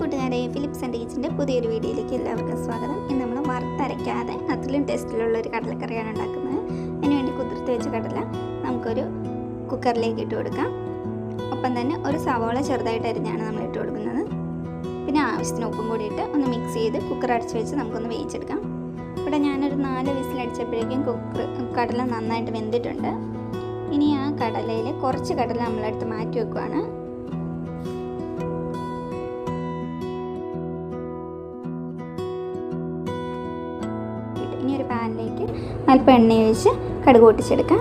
കൂട്ടുകാരെ Philips and ഈച്ചിന്റെ പുതിയൊരു വീഡിയോയിലേക്ക് എല്ലാവർക്കും സ്വാഗതം. ഇന്ന് നമ്മൾ വറുത്തരയ്ക്കാതെ അതിലും ടേസ്റ്റിലുള്ള ഒരു കടലക്കറിയാണ് ഉണ്ടാക്കുന്നത്. അതിനുവേണ്ടി കുതിർത്ത് വെച്ച കടല നമുക്കൊരു കുക്കറിലേക്ക് ഇട്ട് കൊടുക്കാം. ഒപ്പം തന്നെ ഒരു സവാള ചെറുതായിട്ട് അരിഞ്ഞാണ് നമ്മൾ ഇട്ട് കൊടുക്കുന്നത്. പിന്നെ ആവശ്യത്തിന് ഉപ്പും കൂടി ഇട്ട് ഒന്ന് മിക്സ് ചെയ്ത് കുക്കർ അടച്ച് വെച്ച് നമുക്കൊന്ന് വേവിച്ചെടുക്കാം. ഇവിടെ ഞാനൊരു നാല് വിസിലടിച്ചപ്പോഴേക്കും കുക്കർ കടല നന്നായിട്ട് വെന്തിട്ടുണ്ട്. ഇനി ആ കടലയിൽ കുറച്ച് കടല നമ്മളെടുത്ത് മാറ്റി വെക്കുവാണ്. ഇനി ഒരു പാനിലേക്ക് അല്പം എണ്ണ ഒഴിച്ച് കടുക് പൊട്ടിച്ചെടുക്കാം.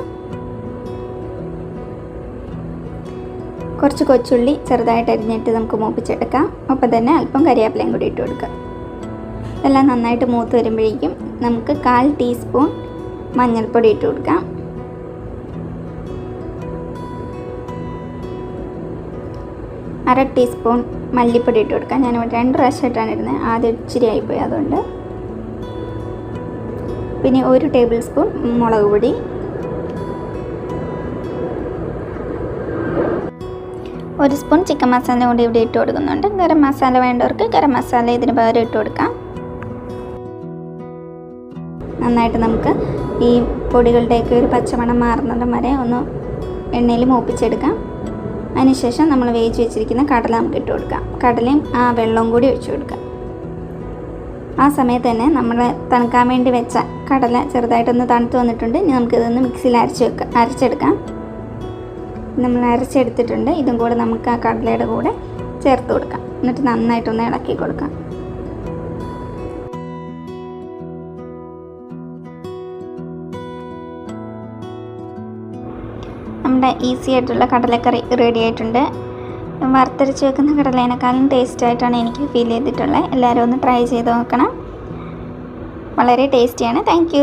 കുറച്ച് കൊച്ചുള്ളി ചെറുതായിട്ട് അരിഞ്ഞിട്ട് നമുക്ക് മൂപ്പിച്ചെടുക്കാം. ഒപ്പം തന്നെ അല്പം കരിയാപ്പിലയും കൂടി ഇട്ട് കൊടുക്കാം. ഇതെല്ലാം നന്നായിട്ട് മൂത്ത് വരുമ്പോഴേക്കും നമുക്ക് കാൽ ടീസ്പൂൺ മഞ്ഞൾപ്പൊടി ഇട്ട് കൊടുക്കാം. അര ടീസ്പൂൺ മല്ലിപ്പൊടി ഇട്ട് കൊടുക്കാം. ഞാനിവിടെ രണ്ട് പ്രാവശ്യമായിട്ടാണ് ഇടുന്നത്. ആദ്യം ഇച്ചിരി ആയിപ്പോയി അതുകൊണ്ട്. പിന്നെ ഒരു ടേബിൾ സ്പൂൺ മുളക് പൊടി. ഒരു സ്പൂൺ ചിക്കൻ മസാല കൂടി ഇവിടെ ഇട്ട് കൊടുക്കുന്നുണ്ട്. ഗരം മസാല വേണ്ടവർക്ക് ഗരം മസാല ഇതിന് പകരം ഇട്ട് കൊടുക്കാം. നന്നായിട്ട് നമുക്ക് ഈ പൊടികളുടെയൊക്കെ ഒരു പച്ചമണം മാറുന്നിടം വരെ ഒന്ന് എണ്ണയിൽ മൂപ്പിച്ചെടുക്കാം. അതിനുശേഷം നമ്മൾ വേവിച്ച് വെച്ചിരിക്കുന്ന കടല നമുക്ക് ഇട്ട് കൊടുക്കാം. കടലയും ആ വെള്ളവും കൂടി ഒഴിച്ചു കൊടുക്കാം. ആ സമയത്ത് തന്നെ നമ്മൾ തണുക്കാൻ വേണ്ടി വെച്ച കടല ചെറുതായിട്ടൊന്ന് തണുത്ത് വന്നിട്ടുണ്ട്. ഇനി നമുക്കിതൊന്ന് മിക്സിയിൽ അരച്ച് വെക്കാം അരച്ചെടുക്കാം. നമ്മൾ അരച്ചെടുത്തിട്ടുണ്ട്. ഇതും കൂടെ നമുക്ക് ആ കടലയുടെ കൂടെ ചേർത്ത് കൊടുക്കാം. എന്നിട്ട് നന്നായിട്ടൊന്ന് ഇളക്കി കൊടുക്കാം. നമ്മുടെ ഈസി ആയിട്ടുള്ള കടലക്കറി റെഡി ആയിട്ടുണ്ട്. വറുത്തരച്ച് വെക്കുന്ന കടലേനേക്കാളും ടേസ്റ്റ് ആയിട്ടാണ് എനിക്ക് ഫീൽ ചെയ്തിട്ടുള്ളത്. എല്ലാവരും ഒന്ന് ട്രൈ ചെയ്ത് നോക്കണം. വളരെ ടേസ്റ്റിയാണ് താങ്ക്